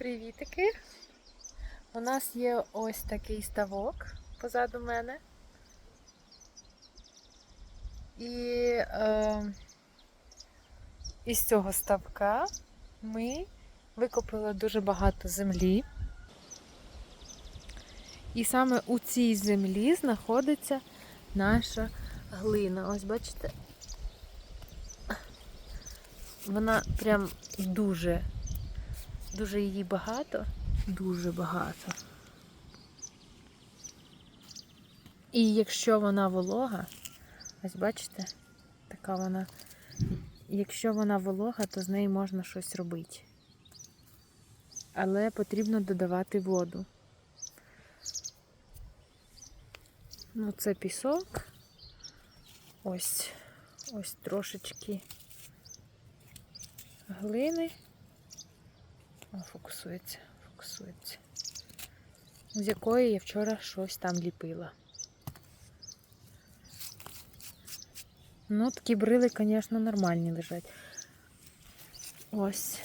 Привітики! У нас є ось такий ставок позаду мене. І е, із цього ставка ми викопали дуже багато землі. І саме у цій землі знаходиться наша глина. Ось бачите, вона прям дуже, дуже її багато, дуже багато. І якщо вона волога, ось бачите, така вона, якщо вона волога, то з нею можна щось робити. Але потрібно додавати воду. Ну, це пісок. Ось, ось трошечки глини. Фокусується, фокусується. З якої я вчора щось там ліпила. Ну, такі брили, звісно, нормальні лежать. Ось.